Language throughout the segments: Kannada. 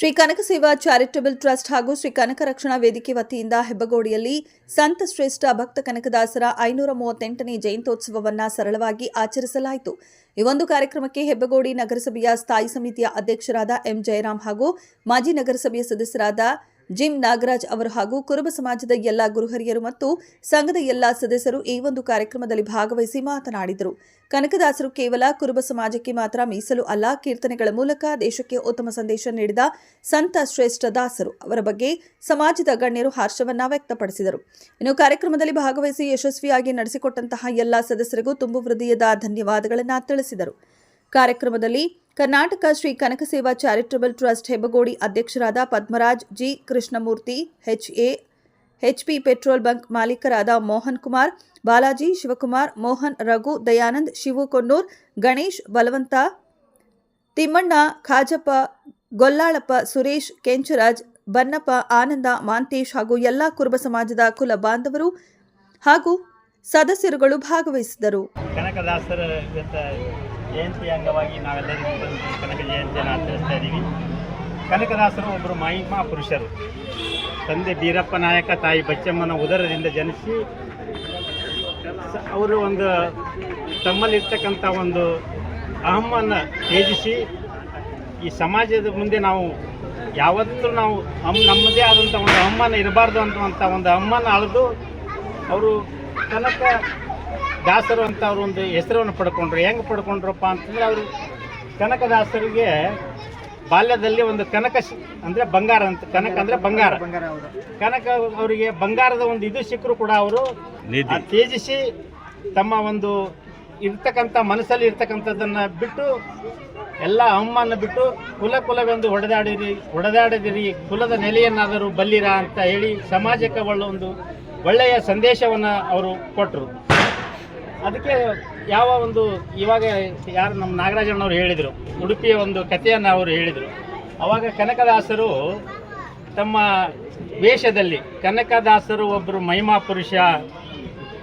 ಶ್ರೀ ಕನಕ ಸೇವಾ ಚಾರಿಟಬಲ್ ಟ್ರಸ್ಟ್ ಹಾಗೂ ಶ್ರೀ ಕನಕ ರಕ್ಷಣಾ ವೇದಿಕೆ ವತಿಯಿಂದ ಹೆಬ್ಬಗೋಡಿಯಲ್ಲಿ ಸಂತ ಶ್ರೇಷ್ಠ ಭಕ್ತ ಕನಕದಾಸರ ಐನೂರ ಮೂವತ್ತೆಂಟನೇ ಜಯಂತ್ಯೋತ್ಸವವನ್ನು ಸರಳವಾಗಿ ಆಚರಿಸಲಾಯಿತು. ಈ ಒಂದು ಕಾರ್ಯಕ್ರಮಕ್ಕೆ ಹೆಬ್ಬಗೋಡಿ ನಗರಸಭೆಯ ಸ್ಥಾಯಿ ಸಮಿತಿಯ ಅಧ್ಯಕ್ಷರಾದ ಎಂ ಜಯರಾಮ್ ಹಾಗೂ ಮಾಜಿ ನಗರಸಭೆಯ ಸದಸ್ಯರಾದ ಜಿಮ್ ನಾಗರಾಜ್ ಅವರು ಹಾಗೂ ಕುರುಬ ಸಮಾಜದ ಎಲ್ಲ ಗುರುಹರಿಯರು ಮತ್ತು ಸಂಘದ ಎಲ್ಲ ಸದಸ್ಯರು ಈ ಒಂದು ಕಾರ್ಯಕ್ರಮದಲ್ಲಿ ಭಾಗವಹಿಸಿ ಮಾತನಾಡಿದರು. ಕನಕದಾಸರು ಕೇವಲ ಕುರುಬ ಸಮಾಜಕ್ಕೆ ಮಾತ್ರ ಮೀಸಲು ಅಲ್ಲ, ಕೀರ್ತನೆಗಳ ಮೂಲಕ ದೇಶಕ್ಕೆ ಉತ್ತಮ ಸಂದೇಶ ನೀಡಿದ ಸಂತ ಶ್ರೇಷ್ಠ ದಾಸರು ಅವರ ಬಗ್ಗೆ ಸಮಾಜದ ಗಣ್ಯರು ಹರ್ಷವನ್ನ ವ್ಯಕ್ತಪಡಿಸಿದರು. ಇನ್ನು ಕಾರ್ಯಕ್ರಮದಲ್ಲಿ ಭಾಗವಹಿಸಿ ಯಶಸ್ವಿಯಾಗಿ ನಡೆಸಿಕೊಟ್ಟಂತಹ ಎಲ್ಲ ಸದಸ್ಯರಿಗೂ ತುಂಬು ಹೃದಯದ ಧನ್ಯವಾದಗಳನ್ನು ತಿಳಿಸಿದರು. ಕಾರ್ಯಕ್ರಮದಲ್ಲಿ ಕರ್ನಾಟಕ ಶ್ರೀ ಕನಕ ಸೇವಾ ಚಾರಿಟಬಲ್ ಟ್ರಸ್ಟ್ ಹೆಬಗೋಡಿ ಅಧ್ಯಕ್ಷರಾದ Padmaraj, G. Krishnamurthy HA HP petrol bunk ಮಾಲೀಕರಾದ ಮೋಹನ್ ಕುಮಾರ್, ಬಾಲಾಜಿ, ಶಿವಕುಮಾರ್, ಮೋಹನ್, ರಘು, ದಯಾನಂದ್, ಶಿವು ಕೊನ್ನೂರ್, ಗಣೇಶ್, ಬಲವಂತ, ತಿಮ್ಮಣ್ಣ, ಖಾಜಪ್ಪ, ಗೊಲ್ಲಾಳಪ್ಪ, ಸುರೇಶ್, ಕೆಂಚರಾಜ್, ಬನ್ನಪ್ಪ, ಆನಂದ, ಮಾಂತೇಶ್ ಹಾಗೂ ಎಲ್ಲ ಕುರುಬ ಸಮಾಜದ ಕುಲ ಬಾಂಧವರು ಹಾಗೂ ಸದಸ್ಯರುಗಳು ಭಾಗವಹಿಸಿದರು. ಜಯಂತಿ ಅಂಗವಾಗಿ ನಾವೆಲ್ಲರೂ ಬಂದು ಕನಕ ಜಯಂತಿಯನ್ನು ಆಚರಿಸ್ತಾ ಇದ್ದೀವಿ. ಕನಕದಾಸರು ಒಬ್ಬರು ಮಹಿಮಾ ಪುರುಷರು ತಂದೆ ಬೀರಪ್ಪ ನಾಯಕ, ತಾಯಿ ಬಚ್ಚಮ್ಮನ ಉದರದಿಂದ ಜನಿಸಿ ಅವರು ಒಂದು ತಮ್ಮಲ್ಲಿರ್ತಕ್ಕಂಥ ಒಂದು ಅಹಮ್ಮನ್ನು ತ್ಯಜಿಸಿ, ಈ ಸಮಾಜದ ಮುಂದೆ ನಾವು ಯಾವತ್ತೂ ನಾವು ಅಮ್ಮ ನಮ್ಮದೇ ಆದಂಥ ಒಂದು ಅಮ್ಮನ ಇರಬಾರ್ದು ಅಂತ ಒಂದು ಅಮ್ಮನ ಅಳೆದು, ಅವರು ಕನಕ ದಾಸರು ಅಂತ ಅವರು ಒಂದು ಹೆಸರನ್ನು ಪಡ್ಕೊಂಡ್ರು. ಹೆಂಗೆ ಪಡ್ಕೊಂಡ್ರಪ್ಪ ಅಂತಂದರೆ ಅವರು ಕನಕದಾಸರಿಗೆ ಬಾಲ್ಯದಲ್ಲಿ ಒಂದು ಕನಕ ಅಂದರೆ ಅಂದ್ರೆ ಬಂಗಾರ ಅಂತ ಕನಕ ಅಂದರೆ ಬಂಗಾರ. ಕನಕ ಅವರಿಗೆ ಬಂಗಾರದ ಒಂದು ಇದು ಸಿಕ್ಕರು ಕೂಡ ಅವರು ತ್ಯಜಿಸಿ ತಮ್ಮ ಒಂದು ಇರ್ತಕ್ಕಂಥ ಮನಸ್ಸಲ್ಲಿ ಇರ್ತಕ್ಕಂಥದ್ದನ್ನು ಬಿಟ್ಟು ಎಲ್ಲ ಅಮ್ಮನ್ನು ಬಿಟ್ಟು ಕುಲ ಕುಲವೆಂದು ಹೊಡೆದಾಡಿರಿ ಹೊಡೆದಾಡದಿರಿ ಕುಲದ ನೆಲೆಯನ್ನಾದರೂ ಬಲ್ಲಿರ ಅಂತ ಹೇಳಿ ಸಮಾಜಕ್ಕೆ ಒಳ್ಳೆ ಒಂದು ಒಳ್ಳೆಯ ಸಂದೇಶವನ್ನು ಅವರು ಕೊಟ್ಟರು ಅದಕ್ಕೆ ಯಾವ ಒಂದು ಇವಾಗ ಯಾರು ನಮ್ಮ ನಾಗರಾಜಣ್ಣವ್ರು ಹೇಳಿದರು, ಉಡುಪಿಯ ಒಂದು ಕಥೆಯನ್ನು ಅವರು ಹೇಳಿದರು. ಅವಾಗ ಕನಕದಾಸರು ತಮ್ಮ ವೇಷದಲ್ಲಿ ಕನಕದಾಸರು ಒಬ್ಬರು ಮಹಿಮಾ ಪುರುಷ,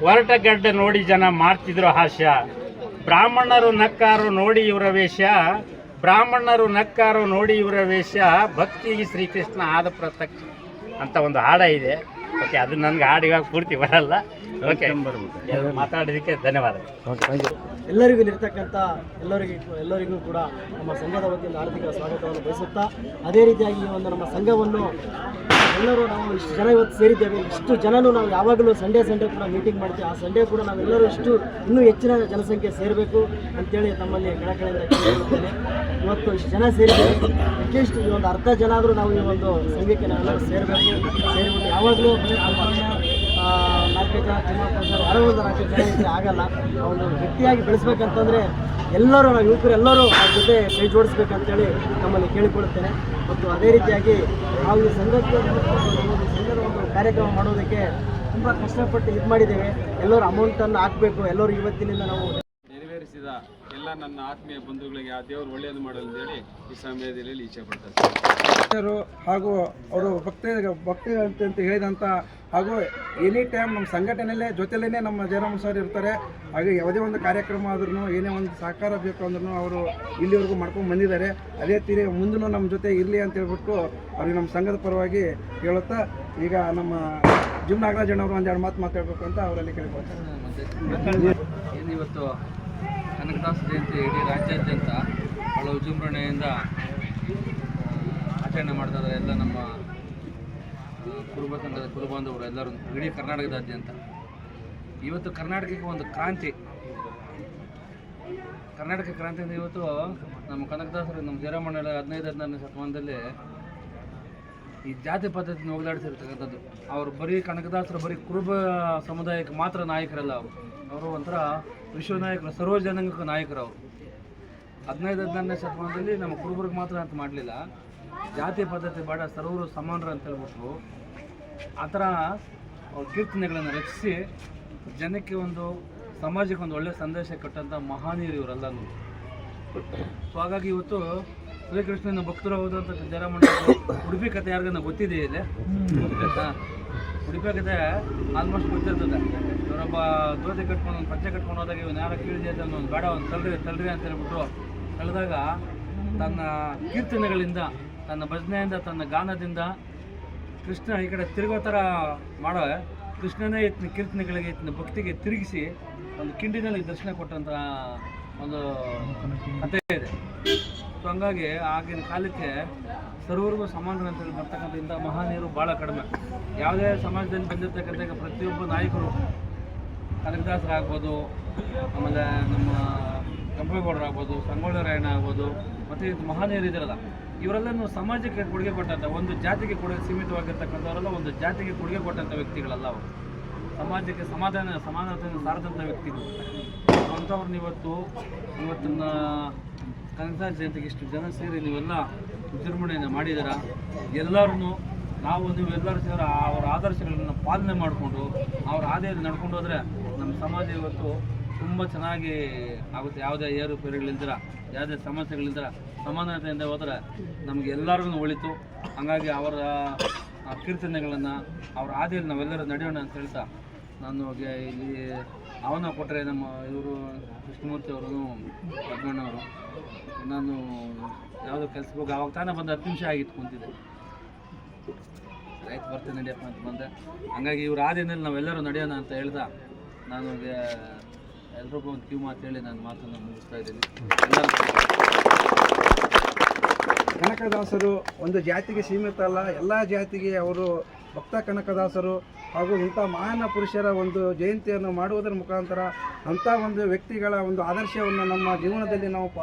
ಹೊರಟಗಡ್ಡೆ ನೋಡಿ ಜನ ಮಾಡ್ತಿದ್ರು ಹಾಸ್ಯ. ಬ್ರಾಹ್ಮಣರು ನಕ್ಕಾರು ನೋಡಿ ಇವರ ವೇಷ, ಬ್ರಾಹ್ಮಣರು ನಕ್ಕಾರು ನೋಡಿ ಇವರ ವೇಷ, ಭಕ್ತಿಗೆ ಶ್ರೀಕೃಷ್ಣ ಆದ ಪ್ರತಕ್ಷ ಅಂತ ಒಂದು ಹಾಡ ಇದೆ. ಓಕೆ ಅದು ನನಗೆ ಹಾಡು ಇವಾಗ ಪೂರ್ತಿ ಬರಲ್ಲ. ಓಕೆ ಮಾತಾಡೋದಕ್ಕೆ ಧನ್ಯವಾದಗಳು. ಎಲ್ಲರಿಗೂ ಇರ್ತಕ್ಕಂಥ ಎಲ್ಲರಿಗೂ ಎಲ್ಲರಿಗೂ ಕೂಡ ನಮ್ಮ ಸಂಘದ ವತಿಯಿಂದ ಆರ್ಥಿಕ ಸ್ವಾಗತವನ್ನು ಬಯಸುತ್ತಾ ಅದೇ ರೀತಿಯಾಗಿ ಈ ಒಂದು ನಮ್ಮ ಸಂಘವನ್ನು ಎಲ್ಲರೂ ನಾವು ಇಷ್ಟು ಜನ ಇವತ್ತು ಸೇರಿದ್ದೇವೆ. ಇಷ್ಟು ಜನನು ನಾವು ಯಾವಾಗಲೂ ಸಂಡೇ ಸಂಡೇ ಕೂಡ ಮೀಟಿಂಗ್ ಮಾಡ್ತೀವಿ. ಆ ಸಂಡೇ ಕೂಡ ನಾವೆಲ್ಲರೂ ಇಷ್ಟು ಇನ್ನೂ ಹೆಚ್ಚಿನ ಜನಸಂಖ್ಯೆ ಸೇರಬೇಕು ಅಂತೇಳಿ ತಮ್ಮಲ್ಲಿ ಕಳಕಳಿಯಿಂದ ಕೇಳಿಕೊಳ್ಳುತ್ತೇನೆ ಇವತ್ತು ಇಷ್ಟು ಜನ ಸೇರಿದ್ದೀವಿ ಅಟ್ಲೀಸ್ಟ್ ಈ ಒಂದು ಅರ್ಧ ಜನ ಆದರೂ ನಾವು ಈ ಒಂದು ಸಂಘಕ್ಕೆ ನಾವೆಲ್ಲರೂ ಸೇರಬೇಕು. ಸೇರಿಬಿಟ್ಟು ಯಾವಾಗಲೂ ನಾಲ್ಕೈದು ಜನ ತಿಮ್ಮಪ್ಪ ಒಂದು ನಾಲ್ಕೈದು ಜನ ಇದ್ದರೆ ಆಗಲ್ಲ. ಒಂದು ಗಟ್ಟಿಯಾಗಿ ಬೆಳೆಸ್ಬೇಕಂತಂದರೆ ಎಲ್ಲರೂ ನಾವು ಯುವಕರೆಲ್ಲರೂ ಅವ್ರ ಜೊತೆ ಕೈ ಜೋಡಿಸ್ಬೇಕಂತೇಳಿ ನಮ್ಮಲ್ಲಿ ಕೇಳಿಕೊಳ್ಳುತ್ತೇನೆ. ಮತ್ತು ಅದೇ ರೀತಿಯಾಗಿ ನಾವು ಈ ಸಂಘಕ್ಕೆ ಸಂಘದ ಒಂದು ಕಾರ್ಯಕ್ರಮ ಮಾಡೋದಕ್ಕೆ ತುಂಬ ಕಷ್ಟಪಟ್ಟು ಇದು ಮಾಡಿದ್ದೇವೆ ಎಲ್ಲರೂ ಅಮೌಂಟನ್ನು ಹಾಕಬೇಕು. ಎಲ್ಲರೂ ಇವತ್ತಿನಿಂದ ನಾವು ನೆರವೇರಿಸಿದ ಎಲ್ಲ ನನ್ನ ಆತ್ಮೀಯ ಬಂಧುಗಳಿಗೆ ಆ ದೇವರು ಒಳ್ಳೆಯದು ಮಾಡಲು ಅಂತೇಳಿ ಈ ಸಮಯದಲ್ಲಿ ಇಚ್ಛೆ ಪಡ್ತಾರೆ ಭಕ್ತರು ಹಾಗೂ ಅವರು ಭಕ್ತ ಭಕ್ತಿ ಅಂತ ಅಂತ ಹೇಳಿದಂಥ ಹಾಗೂ ಎನಿ ಟೈಮ್ ನಮ್ಮ ಸಂಘಟನೆಯಲ್ಲೇ ಜೊತೆಲೇ ನಮ್ಮ ಜಯರಾಮ್ ಸರ್ ಇರ್ತಾರೆ ಹಾಗೆ ಯಾವುದೇ ಒಂದು ಕಾರ್ಯಕ್ರಮ ಆದ್ರೂ ಏನೇ ಒಂದು ಸಹಕಾರ ಬೇಕು ಅಂದ್ರೂ ಅವರು ಇಲ್ಲಿವರೆಗೂ ಮಾಡ್ಕೊಂಡು ಬಂದಿದ್ದಾರೆ. ಅದೇ ತೀರಿ ಮುಂದೂ ನಮ್ಮ ಜೊತೆ ಇರಲಿ ಅಂತ ಹೇಳ್ಬಿಟ್ಟು ಅವ್ರಿಗೆ ನಮ್ಮ ಸಂಘದ ಪರವಾಗಿ ಹೇಳುತ್ತಾ ಈಗ ನಮ್ಮ ಜಿಮ್ ನಾಗರಾಜಣ್ಣವರು ಒಂದೆರಡು ಮಾತು ಮಾತಾಡಬೇಕು ಅಂತ ಅವರಲ್ಲಿ ಕೇಳ್ಕೊಳ್ತಾರೆ ಏನು ಇವತ್ತು ಕನಕದಾಸ ಜಯಂತಿ ಇಡೀ ರಾಜ್ಯಾದ್ಯಂತ ಬಹಳ ವಿಜೃಂಭಣೆಯಿಂದ ಆಚರಣೆ ಮಾಡ್ತಾರೆ ಎಲ್ಲ ನಮ್ಮ ಕುರುಬ ಸಂಘದ ಕುರುಬಾಂಧವರು ಎಲ್ಲರೂ, ಇಡೀ ಕರ್ನಾಟಕದಾದ್ಯಂತ. ಇವತ್ತು ಕರ್ನಾಟಕಕ್ಕೆ ಒಂದು ಕ್ರಾಂತಿ. ಕರ್ನಾಟಕ ಕ್ರಾಂತಿ ಅಂದರೆ ಇವತ್ತು ನಮ್ಮ ಕನಕದಾಸರು, ನಮ್ಮ ಜಯರಾಮಣ್ಣ ಹದಿನೈದು, ಹದಿನಾರನೇ ಶತಮಾನದಲ್ಲಿ ಈ ಜಾತಿ ಪದ್ಧತಿಯನ್ನು ಹೋಗಲಾಡಿಸಿರ್ತಕ್ಕಂಥದ್ದು. ಅವರು ಬರೀ ಕನಕದಾಸರು ಬರೀ ಕುರುಬ ಸಮುದಾಯಕ್ಕೆ ಮಾತ್ರ ನಾಯಕರಲ್ಲ ಅವರು. ಅವರು ಒಂಥರ ವಿಶ್ವ ನಾಯಕರು ಸರ್ವ ಜನಾಂಗಕ್ಕೆ ನಾಯಕರು ಅವರು ಹದಿನೈದು ಹದಿನಾರನೇ ಶತಮಾನದಲ್ಲಿ ನಮ್ಮ ಕುರುಬರಿಗೆ ಮಾತ್ರ ಅಂತ ಮಾಡಲಿಲ್ಲ. ಜಾತಿ ಪದ್ಧತಿ ಬೇಡ, ಸರ್ವರು ಸಮಾನರು ಅಂತ ಹೇಳ್ಬಿಟ್ಟು ಆ ಥರ ಕೀರ್ತನೆಗಳನ್ನು ರಚಿಸಿ, ಜನಕ್ಕೆ ಒಂದು, ಸಮಾಜಕ್ಕೆ ಒಂದು ಒಳ್ಳೆಯ ಸಂದೇಶ ಕೊಟ್ಟಂಥ ಮಹಾನೀಯರು ಇವರೆಲ್ಲನೂ ಸೊ ಹಾಗಾಗಿ ಇವತ್ತು ಶ್ರೀಕೃಷ್ಣನ ಭಕ್ತರು ಹೋದಂಥ ಜಯರಾಮಣ್ಣ ಉಡುಪಿ ಕಥೆ ಯಾರಿಗನ್ನ ಗೊತ್ತಿದೆ ಇದೆ ಹಾಂ ಆಲ್ಮೋಸ್ಟ್ ಗೊತ್ತಿರ್ತದೆ. ಇವರೊಬ್ಬ ಧೋತಿ ಕಟ್ಕೊಂಡು ಒಂದು ಪಂಚೆ ಕಟ್ಕೊಂಡು ಹೋದಾಗ ಇವನು ಯಾರೋ ಕೀಳಿದೆ ಅಂತ ಒಂದು ಬೇಡ ಒಂದು ತಳ್ಳ್ರಿ ತಳ್ರಿ ಅಂತ ಹೇಳ್ಬಿಟ್ಟು ತಳ್ಳಿದಾಗ ತನ್ನ ಕೀರ್ತನೆಗಳಿಂದ, ತನ್ನ ಭಜನೆಯಿಂದ, ತನ್ನ ಗಾನದಿಂದ ಕೃಷ್ಣ ಈ ಕಡೆ ತಿರುಗೋ ಥರ ಮಾಡೋ, ಕೃಷ್ಣನೇ ಇತ್ತಿನ ಕೀರ್ತನೆಗಳಿಗೆ ಇತ್ತಿನ ಭಕ್ತಿಗೆ ತಿರುಗಿಸಿ ಒಂದು ಕಿಂಡಿನಲ್ಲಿ ದರ್ಶನ ಕೊಟ್ಟಂಥ ಒಂದು ಕಥೆ ಇದೆ. ಸೊ ಹಂಗಾಗಿ ಆಗಿನ ಕಾಲಕ್ಕೆ ಸರ್ವರಿಗೂ ಸಮಾನರು ಅಂತೇಳಿ ಬರ್ತಕ್ಕಂಥ ಮಹಾನೀಯರು ಭಾಳ ಕಡಿಮೆ. ಯಾವುದೇ ಸಮಾಜದಲ್ಲಿ ಬಂದಿರತಕ್ಕಂಥ ಪ್ರತಿಯೊಬ್ಬ ನಾಯಕರು ಕನಕದಾಸರಾಗ್ಬೋದು, ಆಮೇಲೆ ನಮ್ಮ ಕೆಂಪೇಗೌಡರಾಗ್ಬೋದು ಸಂಗೊಳ್ಳಿ ರಾಯಣ್ಣ ಆಗ್ಬೋದು, ಮತ್ತು ಇದು ಮಹಾನೀಯರು ಇದಿರಲ್ಲ, ಇವರೆಲ್ಲನೂ ಸಮಾಜಕ್ಕೆ ಕೊಡುಗೆ ಕೊಟ್ಟಂಥ ಒಂದು ಜಾತಿಗೆ ಕೊಡುಗೆ ಸೀಮಿತವಾಗಿರ್ತಕ್ಕಂಥವರೆಲ್ಲ ಒಂದು ಜಾತಿಗೆ ಕೊಡುಗೆ ಕೊಟ್ಟಂಥ ವ್ಯಕ್ತಿಗಳಲ್ಲ ಅವರು. ಸಮಾಜಕ್ಕೆ ಸಮಾಧಾನ, ಸಮಾನತೆಯನ್ನು ಸಾರದಂಥ ವ್ಯಕ್ತಿಗಳು. ಅಂಥವ್ರನ್ನ ಇವತ್ತು, ಇವತ್ತಿನ ಕನಕದಾಸ ಜಯಂತಿಗೆ ಇಷ್ಟು ಜನ ಸೇರಿ ನೀವೆಲ್ಲ ವಿಜೃಂಭಣೆಯನ್ನು ಮಾಡಿದ್ದೀರ ಎಲ್ಲರೂ ನಾವು ನೀವೆಲ್ಲರೂ ಸೇರ ಅವರ ಆದರ್ಶಗಳನ್ನು ಪಾಲನೆ ಮಾಡಿಕೊಂಡು ಅವ್ರ ಆದಾಯದಲ್ಲಿ ನಡ್ಕೊಂಡು ಹೋದರೆ ನಮ್ಮ ಸಮಾಜ ಇವತ್ತು ತುಂಬ ಚೆನ್ನಾಗಿ ಆಗುತ್ತೆ. ಯಾವುದೇ ಏರುಪೇರುಗಳಿಲ್ದಿರ, ಯಾವುದೇ ಸಮಸ್ಯೆಗಳಿಲ್ದಿರ ಸಮಾನತೆಯಿಂದ ಹೋದರೆ ನಮಗೆ ಎಲ್ಲರಿಗೂ ಒಳಿತು. ಹಾಗಾಗಿ ಅವರ ಕೀರ್ತನೆಗಳನ್ನು, ಅವರ ಆದಿಯಲ್ಲಿ ನಾವೆಲ್ಲರೂ ನಡೆಯೋಣ ಅಂತ ಹೇಳ್ತಾ ನಾನು ಇಲ್ಲಿ ಅವನ ಕೊಟ್ಟರೆ ನಮ್ಮ ಇವರು ಕೃಷ್ಣಮೂರ್ತಿ ಅವರು ಪದ್ಮಣ್ಣವರು ನಾನು ಯಾವುದೋ ಕೆಲಸಕ್ಕೆ ಹೋಗಿ ಅವಾಗ ತಾನೇ ಬಂದು ಹತ್ತು ನಿಮಿಷ ಆಗಿತ್ತು ಕುಂತಿದ್ದೆ. ರೈತ ಬರ್ತೇನೆ ನಡೆಯಪ್ಪ ಅಂತ ಬಂದೆ. ಹಂಗಾಗಿ ಇವ್ರು ಆದಿನಲ್ಲಿ ನಾವೆಲ್ಲರೂ ನಡೆಯೋಣ ಅಂತ ಹೇಳ್ದ. ನಾನು ಎಲ್ರಿಗೂ ಒಂದು ಕ್ಯೂ ಮಾತು ಹೇಳಿ ನಾನು ಮಾತನ್ನು ಮುಗಿಸ್ತಾ ಇದ್ದೀನಿ. ಕನಕದಾಸರು ಒಂದು ಜಾತಿಗೆ ಸೀಮಿತ ಅಲ್ಲ, ಎಲ್ಲ ಜಾತಿಗೆ ಅವರು ಭಕ್ತ ಕನಕದಾಸರು ಹಾಗೂ ಇಂಥ ಮಹಾನ ಪುರುಷರ ಒಂದು ಜಯಂತಿಯನ್ನು ಮಾಡುವುದರ ಮುಖಾಂತರ ಅಂಥ ಒಂದು ವ್ಯಕ್ತಿಗಳ ಒಂದು ಆದರ್ಶವನ್ನು ನಮ್ಮ ಜೀವನದಲ್ಲಿ ನಾವು ಪ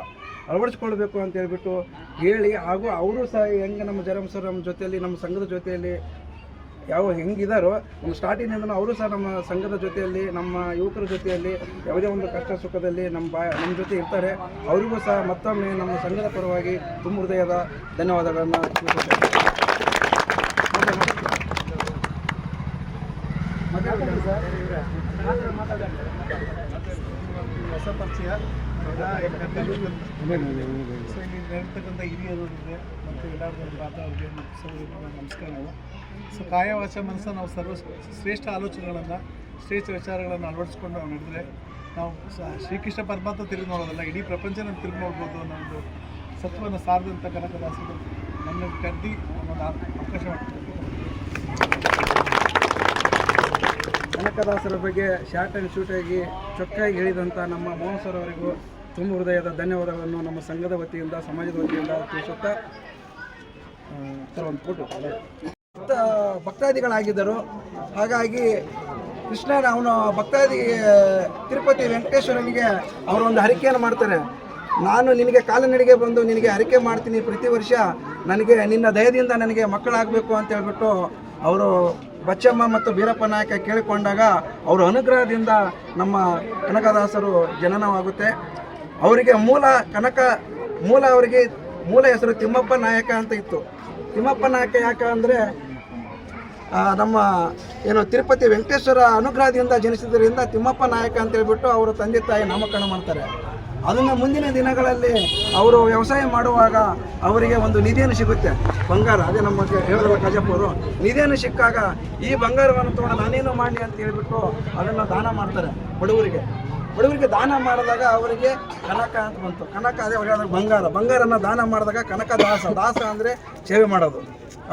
ಅಳವಡಿಸ್ಕೊಳ್ಬೇಕು ಅಂತ ಹೇಳ್ಬಿಟ್ಟು ಹೇಳಿ ಹಾಗೂ ಅವರು ಸಹ ಹೆಂಗೆ ನಮ್ಮ ಜರಮ್ ನಮ್ಮ ಜೊತೆಯಲ್ಲಿ ನಮ್ಮ ಸಂಘದ ಜೊತೆಯಲ್ಲಿ ಯಾವ ಹೆಂಗಿದಾರೋ ನಮ್ಮ ಸ್ಟಾರ್ಟಿಂಗಿಂದ ಅವರು ಸಹ ನಮ್ಮ ಸಂಘದ ಜೊತೆಯಲ್ಲಿ ನಮ್ಮ ಯುವಕರ ಜೊತೆಯಲ್ಲಿ ಯಾವುದೇ ಒಂದು ಕಷ್ಟ ಸುಖದಲ್ಲಿ ನಮ್ಮ ಬಾ ನಮ್ಮ ಜೊತೆ ಇರ್ತಾರೆ. ಅವರಿಗೂ ಸಹ ಮತ್ತೊಮ್ಮೆ ನಮ್ಮ ಸಂಘದ ಪರವಾಗಿ ತುಂಬ ಹೃದಯದ ಧನ್ಯವಾದಗಳನ್ನು ಹೊಸ ಪರಿಚಯ ಸೊ ಇಲ್ಲಿ ಹಿರಿಯರು ಇದೆ ಮತ್ತು ಎಲ್ಲರಿಗೂ ಮತ್ತು ಸಹೋದರರಿಗೆ ನಮಸ್ಕಾರಗಳು ಸೊ ಕಾಯ ವಾಚ ಮನಸ್ಸ ನಾವು ಸರ್ವ ಶ್ರೇಷ್ಠ ಆಲೋಚನೆಗಳನ್ನು, ಶ್ರೇಷ್ಠ ವಿಚಾರಗಳನ್ನು ಅಳವಡಿಸ್ಕೊಂಡು ನಾವು ನಡೆದರೆ, ನಾವು ಶ್ರೀಕೃಷ್ಣ ಪರಮಾತ್ಮ ತಿರುಗಿ ನೋಡೋದಲ್ಲ, ಇಡೀ ಪ್ರಪಂಚನ ತಿರುಗಿ ನೋಡ್ಬೋದು ಅನ್ನೋ ಒಂದು ಸತ್ವವನ್ನು ಸಾರದಂಥ ಕನಕದಾಸರು ನಮ್ಮನ್ನು ಕರೆದಿ ಒಂದು ಅವಕಾಶ ಮಾಡ್ತಾರೆ ಕನಕದಾಸರ ಬಗ್ಗೆ ಶಾರ್ಟ್ ಆ್ಯಂಡ್ ಶೂಟಾಗಿ ಚೊಕ್ಕಾಗಿ ಹೇಳಿದಂಥ ನಮ್ಮ ಮೋಹನ್ ಸರ್ ಅವರಿಗೂ ತುಂಬ ಹೃದಯದ ಧನ್ಯವಾದಗಳನ್ನು ನಮ್ಮ ಸಂಘದ ವತಿಯಿಂದ, ಸಮಾಜದ ವತಿಯಿಂದ ತಿಳಿಸುತ್ತಾ ಒಂದು ಫೋಟೋ ಭಕ್ತ, ಭಕ್ತಾದಿಗಳಾಗಿದ್ದರು. ಹಾಗಾಗಿ ಕೃಷ್ಣನ ಅವನು ಭಕ್ತಾದಿ, ತಿರುಪತಿ ವೆಂಕಟೇಶ್ವರನಿಗೆ ಅವರೊಂದು ಹರಿಕೆಯನ್ನು ಮಾಡ್ತಾರೆ. ನಾನು ನಿನಗೆ ಕಾಲನಡಿಗೆ ಬಂದು ನಿನಗೆ ಹರಿಕೆ ಮಾಡ್ತೀನಿ ಪ್ರತಿ ವರ್ಷ. ನನಗೆ ನಿನ್ನ ದಯದಿಂದ ನನಗೆ ಮಕ್ಕಳಾಗಬೇಕು ಅಂತ ಹೇಳ್ಬಿಟ್ಟು ಅವರು ಬಚ್ಚಮ್ಮ ಮತ್ತು ಬೀರಪ್ಪ ನಾಯಕ ಕೇಳಿಕೊಂಡಾಗ ಅವರ ಅನುಗ್ರಹದಿಂದ ನಮ್ಮ ಕನಕದಾಸರು ಜನನವಾಗುತ್ತೆ. ಅವರಿಗೆ ಮೂಲ ಕನಕ, ಮೂಲ ಅವರಿಗೆ, ಮೂಲ ಹೆಸರು ತಿಮ್ಮಪ್ಪ ನಾಯಕ ಅಂತ ಇತ್ತು. ತಿಮ್ಮಪ್ಪ ನಾಯಕ ಯಾಕೆ ಅಂದರೆ ನಮ್ಮ ಏನು ತಿರುಪತಿ ವೆಂಕಟೇಶ್ವರ ಅನುಗ್ರಹದಿಂದ ಜನಿಸಿದ್ರಿಂದ ತಿಮ್ಮಪ್ಪ ನಾಯಕ ಅಂತ ಹೇಳ್ಬಿಟ್ಟು ಅವರ ತಂದೆ ತಾಯಿ ನಾಮಕರಣ ಮಾಡ್ತಾರೆ. ಅದನ್ನು ಮುಂದಿನ ದಿನಗಳಲ್ಲಿ ಅವರು ವ್ಯವಸಾಯ ಮಾಡುವಾಗ ಅವರಿಗೆ ಒಂದು ನಿಧಿಯನ್ನು ಸಿಗುತ್ತೆ. ಬಂಗಾರ, ಅದೇ ನಮ್ಮ ಹೇಳಿದ್ರು ಕಜಪ್ಪವರು ನಿಧಿಯನ್ನು ಸಿಕ್ಕಾಗ ಈ ಬಂಗಾರವನ್ನು ತೊಗೊಂಡು ನಾನೇನು ಮಾಡಿ ಅಂತ ಹೇಳಿಬಿಟ್ಟು ಅದನ್ನು ದಾನ ಮಾಡ್ತಾರೆ ಬಡವರಿಗೆ. ಬಡವರಿಗೆ ದಾನ ಮಾಡಿದಾಗ ಅವರಿಗೆ ಕನಕ ಅಂತ ಬಂತು. ಕನಕ ಅದೇ ಹೇಳಿದಾಗ ಬಂಗಾರ. ಬಂಗಾರನ ದಾನ ಮಾಡಿದಾಗ ಕನಕ ದಾಸ ದಾಸ ಅಂದರೆ ಸೇವೆ ಮಾಡೋದು.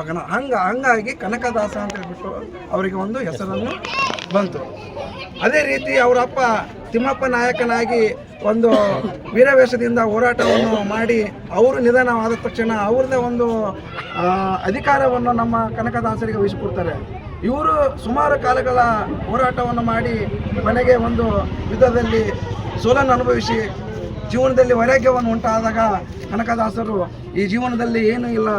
ಕನ ಹಂಗ ಹಂಗಾಗಿ ಕನಕದಾಸ ಅಂತ ಹೇಳ್ಬಿಟ್ಟು ಅವರಿಗೆ ಒಂದು ಹೆಸರನ್ನು ಬಂತು. ಅದೇ ರೀತಿ ಅವರಪ್ಪ ತಿಮ್ಮಪ್ಪ ನಾಯಕನಾಗಿ ಒಂದು ವೀರವೇಷದಿಂದ ಹೋರಾಟವನ್ನು ಮಾಡಿ ಅವರು ನಿಧನವಾದ ತಕ್ಷಣ ಅವ್ರದ್ದೇ ಒಂದು ಅಧಿಕಾರವನ್ನು ನಮ್ಮ ಕನಕದಾಸರಿಗೆ ವಹಿಸಿಕೊಡ್ತಾರೆ. ಇವರು ಸುಮಾರು ಕಾಲಗಳ ಹೋರಾಟವನ್ನು ಮಾಡಿ ಮನೆಗೆ ಒಂದು ಯುದ್ಧದಲ್ಲಿ ಸೋಲನ್ನು ಅನುಭವಿಸಿ ಜೀವನದಲ್ಲಿ ವೈರಾಗ್ಯವನ್ನು ಉಂಟಾದಾಗ ಕನಕದಾಸರು ಈ ಜೀವನದಲ್ಲಿ ಏನೂ ಇಲ್ಲ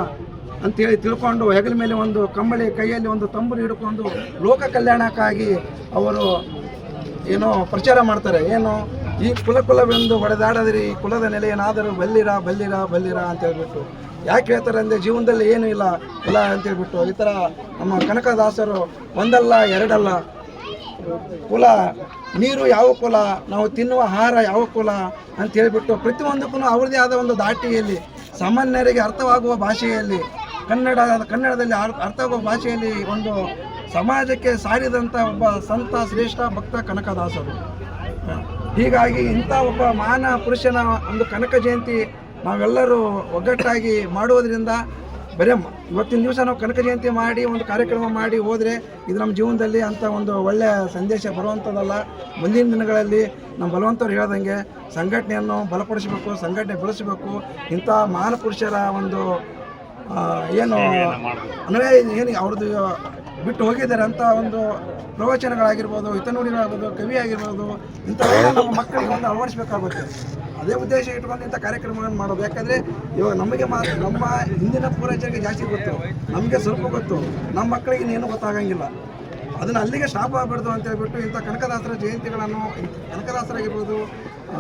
ಅಂತೇಳಿ ತಿಳ್ಕೊಂಡು ಹೆಗಲ ಮೇಲೆ ಒಂದು ಕಂಬಳಿ, ಕೈಯಲ್ಲಿ ಒಂದು ತಂಬುರು ಹಿಡ್ಕೊಂಡು ಲೋಕ ಕಲ್ಯಾಣಕ್ಕಾಗಿ ಅವರು ಏನೋ ಪ್ರಚಾರ ಮಾಡ್ತಾರೆ. ಏನು? ಈ ಕುಲ ಕುಲವೆಂದು ಹೊಡೆದಾಡದಿರಿ, ಈ ಕುಲದ ನೆಲೆಯೇನಾದರೂ ಬಲ್ಲಿರ ಬಲ್ಲಿರ ಬಲ್ಲಿರ ಅಂತ ಹೇಳ್ಬಿಟ್ಟು. ಯಾಕೆ ಹೇಳ್ತಾರೆ ಅಂದರೆ ಜೀವನದಲ್ಲಿ ಏನೂ ಇಲ್ಲ ಕುಲ ಅಂತ ಹೇಳ್ಬಿಟ್ಟು. ಈ ಥರ ನಮ್ಮ ಕನಕದಾಸರು ಒಂದಲ್ಲ, ಎರಡಲ್ಲ. ಕುಲ, ನೀರು ಯಾವ ಕುಲ, ನಾವು ತಿನ್ನುವ ಆಹಾರ ಯಾವ ಕುಲ ಅಂತ ಹೇಳ್ಬಿಟ್ಟು ಪ್ರತಿಯೊಂದಕ್ಕೂ ಅವ್ರದ್ದೇ ಆದ ಒಂದು ದಾಟಿಯಲ್ಲಿ ಸಾಮಾನ್ಯರಿಗೆ ಅರ್ಥವಾಗುವ ಭಾಷೆಯಲ್ಲಿ, ಕನ್ನಡ, ಕನ್ನಡದಲ್ಲಿ ಅರ್- ಅರ್ಥವಾಗುವ ಭಾಷೆಯಲ್ಲಿ ಒಂದು ಸಮಾಜಕ್ಕೆ ಸಾರಿದಂಥ ಒಬ್ಬ ಸಂತ, ಶ್ರೇಷ್ಠ ಭಕ್ತ ಕನಕದಾಸರು. ಹೀಗಾಗಿ ಇಂಥ ಒಬ್ಬ ಮಹಾನ ಪುರುಷನ ಒಂದು ಕನಕ ಜಯಂತಿ ನಾವೆಲ್ಲರೂ ಒಗ್ಗಟ್ಟಾಗಿ ಮಾಡುವುದರಿಂದ ಬರೀ ಇವತ್ತಿನ ದಿವಸ ನಾವು ಕನಕ ಜಯಂತಿ ಮಾಡಿ ಒಂದು ಕಾರ್ಯಕ್ರಮ ಮಾಡಿ ಹೋದರೆ ಇದು ನಮ್ಮ ಜೀವನದಲ್ಲಿ ಅಂಥ ಒಂದು ಒಳ್ಳೆಯ ಸಂದೇಶ ಬರುವಂಥದ್ದಲ್ಲ. ಮುಂದಿನ ದಿನಗಳಲ್ಲಿ ನಮ್ಮ ಬಲವಂತವ್ರು ಹೇಳ್ದಂಗೆ ಸಂಘಟನೆಯನ್ನು ಬಲಪಡಿಸಬೇಕು ಸಂಘಟನೆ ಬೆಳೆಸಬೇಕು. ಇಂಥ ಮಹಾನ್ ಪುರುಷರ ಒಂದು ಏನು ಅಂದರೆ ಏನು ಅವ್ರದ್ದು ಬಿಟ್ಟು ಹೋಗಿದ್ದಾರೆ ಅಂತ ಒಂದು ಪ್ರವಚನಗಳಾಗಿರ್ಬೋದು ಹಿತನುಡಿಗಳಾಗ್ಬೋದು ಕವಿ ಆಗಿರ್ಬೋದು ಇಂಥವೆಲ್ಲ ನಮ್ಮ ಮಕ್ಕಳಿಗೆ ಒಂದು ಅಳವಡಿಸಬೇಕಾಗುತ್ತೆ. ಅದೇ ಉದ್ದೇಶ ಇಟ್ಕೊಂಡು ಇಂಥ ಕಾರ್ಯಕ್ರಮಗಳನ್ನು ಮಾಡೋದು. ಯಾಕಂದರೆ ಇವಾಗ ನಮಗೆ ಮಾ ನಮ್ಮ ಹಿಂದಿನ ಪೂರ್ವಜರಿಗೆ ಜಾಸ್ತಿ ಗೊತ್ತು. ನಮಗೆ ಸ್ವಲ್ಪ ಗೊತ್ತು. ನಮ್ಮ ಮಕ್ಕಳಿಗೆ ಇನ್ನೇನು ಗೊತ್ತಾಗಂಗಿಲ್ಲ. ಅದನ್ನು ಅಲ್ಲಿಗೆ ಶಾಪ ಆಗಬಾರ್ದು ಅಂತ ಹೇಳ್ಬಿಟ್ಟು ಇಂಥ ಕನಕದಾಸರ ಜಯಂತಿಗಳನ್ನು ಕನಕದಾಸರಾಗಿರ್ಬೋದು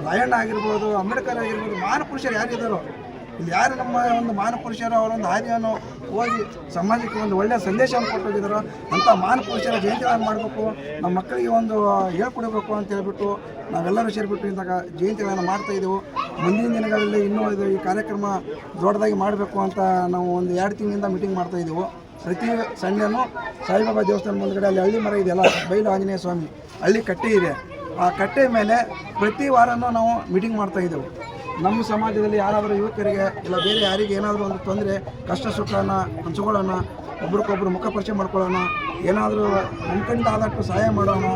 ರಾಯಣ್ಣ ಆಗಿರ್ಬೋದು ಅಂಬೇಡ್ಕರ್ ಆಗಿರ್ಬೋದು ಮಹಾನ್ ಪುರುಷರು ಯಾರಿದ್ದಾರೋ ಇಲ್ಲಿ ಯಾರು ನಮ್ಮ ಒಂದು ಮಾನಪುರುಷರು ಅವರೊಂದು ಹಾದಿಯನ್ನು ಹೋಗಿ ಸಮಾಜಕ್ಕೆ ಒಂದು ಒಳ್ಳೆಯ ಸಂದೇಶವನ್ನು ಕೊಟ್ಟು ಹೋಗಿದ್ದಾರೋ ಅಂಥ ಮಾನಪುರುಷರ ಜಯಂತಿಗಳನ್ನು ಮಾಡಬೇಕು, ನಮ್ಮ ಮಕ್ಕಳಿಗೆ ಒಂದು ಹೇಳ್ಕೊಡಬೇಕು ಅಂತ ಹೇಳ್ಬಿಟ್ಟು ನಾವೆಲ್ಲರೂ ಸೇರಿಬಿಟ್ಟು ಕ- ಜಯಂತಿಗಳನ್ನು ಮಾಡ್ತಾ ಇದ್ದೆವು. ಮುಂದಿನ ದಿನಗಳಲ್ಲಿ ಇನ್ನೂ ಇದು ಈ ಕಾರ್ಯಕ್ರಮ ದೊಡ್ಡದಾಗಿ ಮಾಡಬೇಕು ಅಂತ ನಾವು ಒಂದು ಎರಡು ತಿಂಗಳಿಂದ ಮೀಟಿಂಗ್ ಮಾಡ್ತಾ ಇದ್ದೆವು. ಪ್ರತಿ ಸಂಡೇನು ಸಾಯಿಬಾಬಾ ದೇವಸ್ಥಾನ ಮುಂದ್ಗಡೆ ಅಲ್ಲಿ ಹಳ್ಳಿ ಮರ ಇದೆಯಲ್ಲ, ಬೈಲು ಆಂಜನೇಯ ಸ್ವಾಮಿ, ಹಳ್ಳಿ ಕಟ್ಟೆ ಇದೆ. ಆ ಕಟ್ಟೆ ಮೇಲೆ ಪ್ರತಿ ವಾರನೂ ನಾವು ಮೀಟಿಂಗ್ ಮಾಡ್ತಾ ಇದ್ದೆವು. ನಮ್ಮ ಸಮಾಜದಲ್ಲಿ ಯಾರಾದರೂ ಯುವಕರಿಗೆ ಇಲ್ಲ ಬೇರೆ ಯಾರಿಗೆ ಏನಾದರೂ ಒಂದು ತೊಂದರೆ, ಕಷ್ಟ ಸುಖನ ಹಂಚ್ಕೊಳ್ಳೋಣ ಒಬ್ರಿಗೊಬ್ರು ಮುಖ ಪರಿಚಯ ಮಾಡ್ಕೊಳ್ಳೋಣ ಏನಾದರೂ ನಮ್ಮ ಆದಷ್ಟು ಸಹಾಯ ಮಾಡೋಣ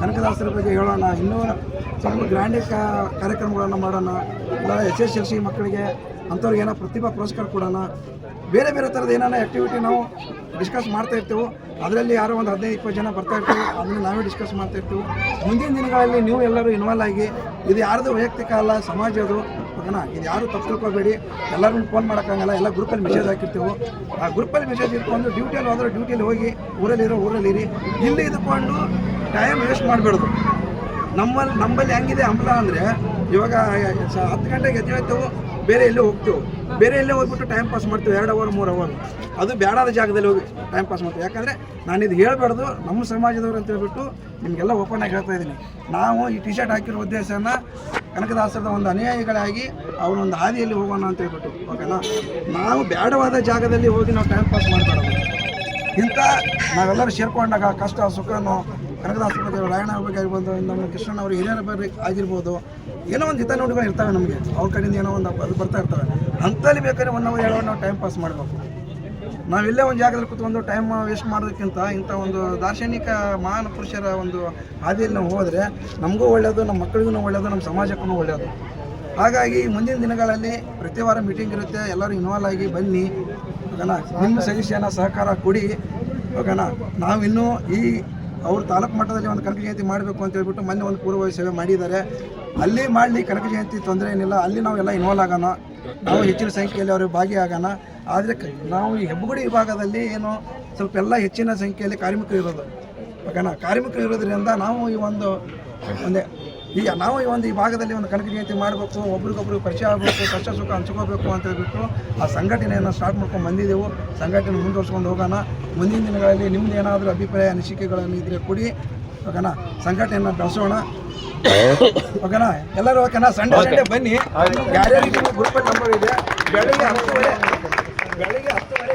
ಕನಕದಾಸರ ಬಗ್ಗೆ ಹೇಳೋಣ, ಇನ್ನೂ ಸ್ವಲ್ಪ ಗ್ರ್ಯಾಂಡ್ ಕಾರ್ಯಕ್ರಮಗಳನ್ನು ಮಾಡೋಣ, ಇಲ್ಲ ಎಸ್ ಎಸ್ ಎಲ್ ಸಿ ಮಕ್ಕಳಿಗೆ ಅಂಥವ್ರಿಗೆ ಏನೋ ಪ್ರತಿಭಾ ಪುರಸ್ಕಾರ ಕೊಡೋಣ. ಬೇರೆ ಬೇರೆ ಥರದ ಏನಾರ ಆ್ಯಕ್ಟಿವಿಟಿ ನಾವು ಡಿಸ್ಕಸ್ ಮಾಡ್ತಾ ಇರ್ತೀವಿ. ಅದರಲ್ಲಿ ಯಾರೋ ಒಂದು ಹದಿನೈದು, ಇಪ್ಪತ್ತು ಜನ ಬರ್ತಾ ಇರ್ತೀವಿ. ಅದನ್ನು ನಾವೇ ಡಿಸ್ಕಸ್ ಮಾಡ್ತಾ ಇರ್ತೀವಿ. ಮುಂದಿನ ದಿನಗಳಲ್ಲಿ ನೀವು ಎಲ್ಲರೂ ಇನ್ವಾಲ್ವ್ ಆಗಿ, ಇದು ಯಾರದು ವೈಯಕ್ತಿಕ ಅಲ್ಲ ಸಮಾಜದು ಓಕೆನಾ ಇದು ಯಾರು ತಪ್ಪು ತಿಳ್ಕೊಬೇಡಿ. ಫೋನ್ ಮಾಡೋಕ್ಕಾಗಲ್ಲ. ಎಲ್ಲ ಗ್ರೂಪಲ್ಲಿ ಮೆಸೇಜ್ ಹಾಕಿರ್ತೀವಿ. ಆ ಗ್ರೂಪಲ್ಲಿ ಮೆಸೇಜ್ ಇಟ್ಕೊಂಡು ಡ್ಯೂಟಿಯಲ್ಲಿ ಹೋದ್ರೆ ಡ್ಯೂಟಿಯಲ್ಲಿ ಹೋಗಿ ಊರಲ್ಲಿರೋ ಊರಲ್ಲಿರಿ ಇಲ್ಲಿ ಇದ್ಕೊಂಡು ಟೈಮ್ ವೇಸ್ಟ್ ಮಾಡಬಾರ್ದು ನಮ್ಮಲ್ಲಿ ನಮ್ಮಲ್ಲಿ ಹೆಂಗಿದೆ ಹಂಬಲ ಅಂದರೆ ಇವಾಗ ಹತ್ತು ಗಂಟೆಗೆ ಎದ್ದೇಳ್ತೇವೆ ಬೇರೆ ಎಲ್ಲೇ ಹೋಗ್ತೇವೆ. ಬೇರೆ ಎಲ್ಲೇ ಹೋಗ್ಬಿಟ್ಟು ಟೈಮ್ ಪಾಸ್ ಮಾಡ್ತೇವೆ, ಎರಡು ಅವರ್ ಮೂರು ಅವರ್ ಅದು ಬೇಡಾದ ಜಾಗದಲ್ಲಿ ಹೋಗಿ ಟೈಮ್ ಪಾಸ್ ಮಾಡ್ತೀವಿ. ಯಾಕಂದರೆ ನಾನು ಇದು ಹೇಳಬಾರ್ದು, ನಮ್ಮ ಸಮಾಜದವ್ರು ಅಂತ ಹೇಳ್ಬಿಟ್ಟು ನಿಮಗೆಲ್ಲ ಓಪನ್ ಆಗಿ ಹೇಳ್ತಾ ಇದ್ದೀನಿ. ನಾವು ಈ ಟಿ ಶರ್ಟ್ ಹಾಕಿರೋ ಉದ್ದೇಶನ ಕನಕದಾಸರದ ಒಂದು ಅನುಯಾಯಿಗಳಾಗಿ ಅವನ ಒಂದು ಹಾದಿಯಲ್ಲಿ ಹೋಗೋಣ ಅಂತ ಹೇಳ್ಬಿಟ್ಟು ಓಕೆನಾ ನಾವು ಬೇಡವಾದ ಜಾಗದಲ್ಲಿ ಹೋಗಿ ನಾವು ಟೈಮ್ ಪಾಸ್ ಮಾಡಬಾರ್ದು ಇಂಥ ನಾವೆಲ್ಲರೂ ಸೇರ್ಕೊಂಡಾಗ ಕಷ್ಟ, ಸುಖನೋ ಕನಕದಾಸರ ರಾಯಣ ಆಗಿರ್ಬೋದು ನಮ್ಮ ಕೃಷ್ಣನ್ ಅವರು ಹಿರಿಯರ ಬಗ್ಗೆ ಆಗಿರ್ಬೋದು, ಏನೋ ಒಂದು ಹಿತನುಡಿಗಳು ಇರ್ತವೆ ನಮಗೆ. ಅವ್ರ ಕಡೆಯಿಂದ ಏನೋ ಒಂದು ಅದು ಬರ್ತಾ ಇರ್ತವೆ. ಅಂಥಲ್ಲಿ ಬೇಕಾದ್ರೆ ಒನ್ ಅವರ್ ಎರಡು ನಾವು ಟೈಮ್ ಪಾಸ್ ಮಾಡಬೇಕು. ನಾವೆಲ್ಲೇ ಒಂದು ಜಾಗದಲ್ಲಿ ಕೂತ್ಕೊಂಡು ಟೈಮ್ ವೇಸ್ಟ್ ಮಾಡೋದಕ್ಕಿಂತ ಇಂಥ ಒಂದು ದಾರ್ಶನಿಕ ಮಹಾನ್ ಪುರುಷರ ಒಂದು ಹಾದಿಯಲ್ಲಿ ನಾವು ಹೋದರೆ ನಮಗೂ ಒಳ್ಳೆಯದು ನಮ್ಮ ಮಕ್ಕಳಿಗೂ ಒಳ್ಳೆಯದು ನಮ್ಮ ಸಮಾಜಕ್ಕೂ ಒಳ್ಳೆಯದು ಹಾಗಾಗಿ ಮುಂದಿನ ದಿನಗಳಲ್ಲಿ ಪ್ರತಿ ವಾರ ಮೀಟಿಂಗ್ ಇರುತ್ತೆ, ಎಲ್ಲರೂ ಇನ್ವಾಲ್ವ್ ಆಗಿ ಬನ್ನಿ. ಓಕೆನಾ ನಿಮ್ಮ ಸಜೆಷನ್ ಸಹಕಾರ ಕೊಡಿ. ಓಕೆನಾ ನಾವಿನ್ನೂ ಈ ಅವ್ರ ತಾಲೂಕು ಮಟ್ಟದಲ್ಲಿ ಒಂದು ಕನಕ ಜಯಂತಿ ಮಾಡಬೇಕು ಅಂತ ಹೇಳ್ಬಿಟ್ಟು ಮೊನ್ನೆ ಒಂದು ಪೂರ್ವ ಸೇವೆ ಮಾಡಿದ್ದಾರೆ. ಅಲ್ಲಿ ಮಾಡಲಿ ಕನಕ ಜಯಂತಿ ತೊಂದರೆ ಏನಿಲ್ಲ. ಅಲ್ಲಿ ನಾವೆಲ್ಲ ಇನ್ವಾಲ್ವ್ ಆಗೋಣ. ನಾವು ಹೆಚ್ಚಿನ ಸಂಖ್ಯೆಯಲ್ಲಿ ಅವರು ಭಾಗಿಯಾಗೋಣ. ಆದರೆ ನಾವು ಈ ಹೆಬ್ಬಗುಡಿ ವಿಭಾಗದಲ್ಲಿ ಏನು ಸ್ವಲ್ಪ ಎಲ್ಲ ಹೆಚ್ಚಿನ ಸಂಖ್ಯೆಯಲ್ಲಿ ಕಾರ್ಮಿಕರು ಇರೋದು. ಓಕೆನಾ? ಕಾರ್ಮಿಕರು ಇರೋದ್ರಿಂದ ನಾವು ಈ ಒಂದು, ಒಂದೇ ಈಗ ನಾವು ಈ ಒಂದು ಈ ಭಾಗದಲ್ಲಿ ಒಂದು ಕನಕ ಜಯಂತಿ ಮಾಡಬೇಕು ಒಬ್ರಿಗೊಬ್ರು ಪರಿಚಯ ಆಗಬೇಕು, ಕಷ್ಟ ಸುಖ ಹಂಚ್ಕೋಬೇಕು ಅಂತ ಹೇಳ್ಬಿಟ್ಟು ಆ ಸಂಘಟನೆಯನ್ನು ಸ್ಟಾರ್ಟ್ ಮಾಡ್ಕೊಂಡು ಬಂದಿದ್ದೆವು ಸಂಘಟನೆ ಮುಂದುವರ್ಸ್ಕೊಂಡು ಹೋಗೋಣ. ಮುಂದಿನ ದಿನಗಳಲ್ಲಿ ನಿಮ್ದು ಏನಾದರೂ ಅಭಿಪ್ರಾಯ, ಅನಿಸಿಕೆಗಳನ್ನು ಇದ್ದರೆ ಕೊಡಿ. ಓಕೆನಾ? ಸಂಘಟನೆಯನ್ನು ಬೆಳೆಸೋಣ. ಓಕೆನಾ? ಎಲ್ಲರೂ ಓಕೆನಾ? ಸಂಡೇ, ಸಂಡೆ ಬನ್ನಿ. ಯಾರ್ಯಾರಿಗೆ ಗ್ರೂಪಲ್ಲಿ ನಂಬರ್ ಇದೆ? ಬೆಳಗ್ಗೆ ಹತ್ತುವರೆ ಬೆಳಗ್ಗೆ ಹತ್ತುವರೆ